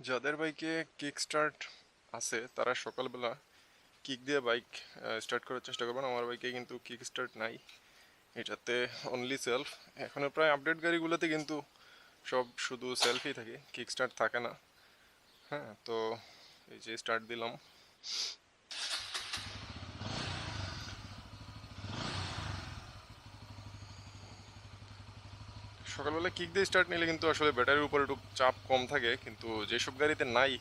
যাদের বাইকে kick start আছে, তারা সকালবেলা কিক দিয়ে বাইক স্টার্ট করার চেষ্টা করবেন। আমার বাইকে কিন্তু কিক স্টার্ট নাই। এটাতে অনলি সেলফ এখনও প্রায় আপডেট গাড়িগুলোতে কিন্তু সব শুধু সেলফই থাকে কিক স্টার্ট থাকে না। হ্যাঁ তো এই যে স্টার্ট দিলাম। সকালবেলা কিক দিয়ে স্টার্ট নিলে কিন্তু আসলে ব্যাটারির উপর একটু চাপ কম থাকে, কিন্তু যেসব গাড়িতে নাই,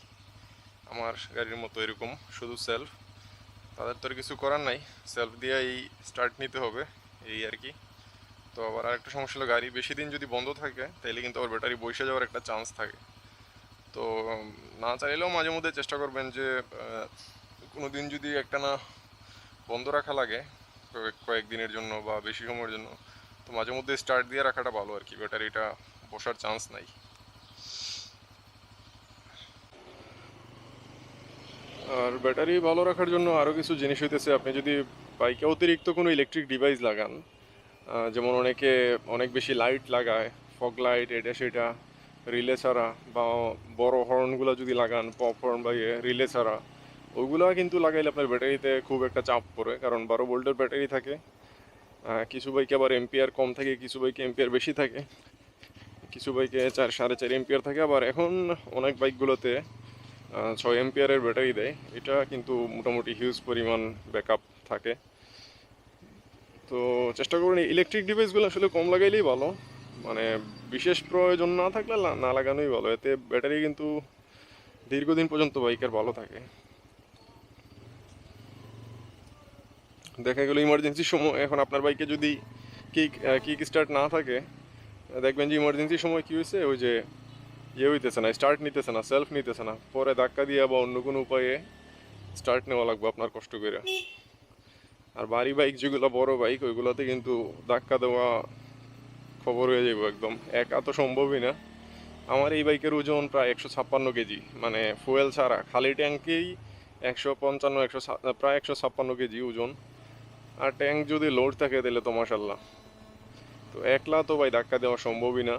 আমার গাড়ির মতো এরকম, শুধু সেলফ তাদের তো আর কিছু করার নাই। সেলফ দিয়েই স্টার্ট নিতে হবে, এই আর কি। তো আবার আরেকটা সমস্যা হলো, গাড়ি বেশি দিন যদি বন্ধ থাকে, তাইলে কিন্তু আবার ব্যাটারি বসে যাওয়ার একটা চান্স থাকে। তো, না চাইলেও মাঝে মধ্যে চেষ্টা করবেন যে কোনো দিন যদি একটা না বন্ধ রাখা লাগে, কয়েক- কয়েকদিনের জন্য বা বেশি সময়ের জন্য তো মাঝে মধ্যে স্টার্ট দিয়ে রাখাটা ভালো আর কি, ব্যাটারিটা বসার চান্স নাই। আর ব্যাটারি ভালো রাখার জন্য আরও কিছু জিনিস হইতেছে। আপনি যদি বাইকে অতিরিক্ত কোনো ইলেকট্রিক ডিভাইস লাগান যেমন অনেকে অনেক বেশি লাইট লাগায় ফগ লাইট এটা সেটা রিলে ছাড়া বা বড় হর্নগুলো যদি লাগান পপ হর্ন বা ইয়ে রিলে ছাড়া ওইগুলো কিন্তু লাগাইলে আপনার ব্যাটারিতে খুব একটা চাপ পড়ে। কারণ বারো ভোল্টের ব্যাটারি থাকে কিছু বাইকে আবার এম্পিয়ার কম থাকে, কিছু বাইকে এম্পিয়ার বেশি থাকে। কিছু বাইকে চার, সাড়ে চার এম্পিয়ার থাকে, আবার এখন অনেক বাইকগুলোতে ছয় এম্পিয়ারের ব্যাটারি দেয়। এটা কিন্তু মোটামুটি হিউজ পরিমাণ ব্যাকআপ থাকে। তো চেষ্টা করুন ইলেকট্রিক ডিভাইসগুলো আসলে কম লাগাইলেই ভালো। মানে বিশেষ প্রয়োজন না থাকলে না লাগানোই ভালো। এতে ব্যাটারি কিন্তু দীর্ঘদিন পর্যন্ত বাইকের ভালো থাকে। দেখা গেলো ইমার্জেন্সির সময়, এখন আপনার বাইকে যদি কিক কিক স্টার্ট না থাকে, দেখবেন যে ইমার্জেন্সির সময় কী হয়েছে? ওই যে ইয়ে হইতেছে না স্টার্ট নিতেছে না সেলফ নিতেছে না। পরে ধাক্কা দিয়ে বা অন্য কোনো উপায়ে স্টার্ট নেওয়া লাগবে আপনার কষ্ট করে। আর বাড়ি বাইক যেগুলো, বড় বাইক ওইগুলোতে কিন্তু ধাক্কা দেওয়া খবর হয়ে যাবে একদম। একা তো সম্ভবই না। আমার এই বাইকের ওজন প্রায় একশো ছাপ্পান্ন কেজি মানে ফুয়েল ছাড়া। খালি ট্যাঙ্কেই একশো পঞ্চান্ন, একশো প্রায় একশো ছাপ্পান্ন কেজি ওজন। আর ট্যাঙ্ক যদি লোড থাকে তাহলে তো মাসাল্লাহ তো একলা তো ভাই ধাক্কা দেওয়া সম্ভবই না।